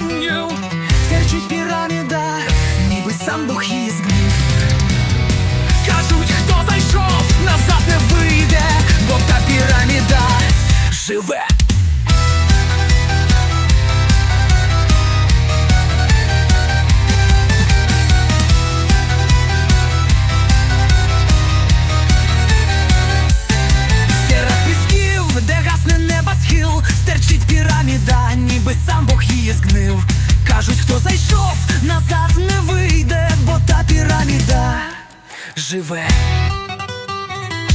вмиранню терчить піраміда, ніби сам дух її згнив. Живе.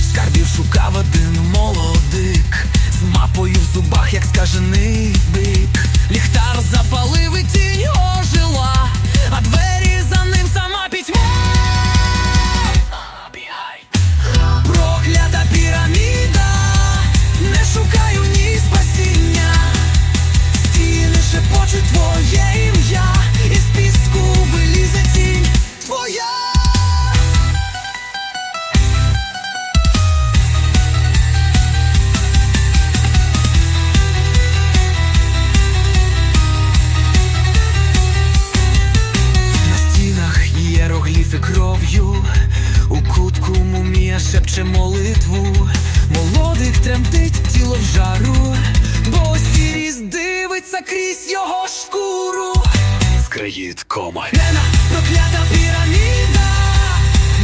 Скарбів шукав один молодик, кров'ю, у кутку мумія шепче молитву, молодик тремтить тіло в жару, бо сіріс дивиться крізь його шкуру. Скриїт кома. Лена, проклята піраміда,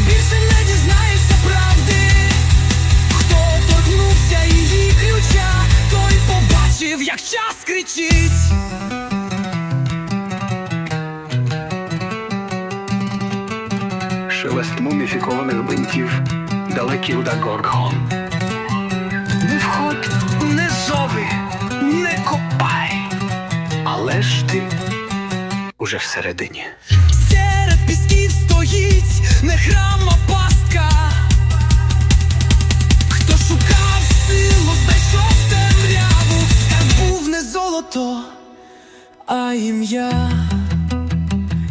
більше не дізнаєшся правди. Хто торкнувся її ключа, той побачив, як час кричить. Шелест муміфікованих бинтів, далекий удар горгон. Не входь, не зови, не копай. Але ж ти уже всередині. Серед пісків стоїть не храм, а пастка. Хто шукав силу, знайшов темряву, та був не золото, а ім'я,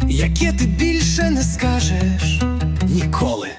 яке ти більше не скажеш ніколи.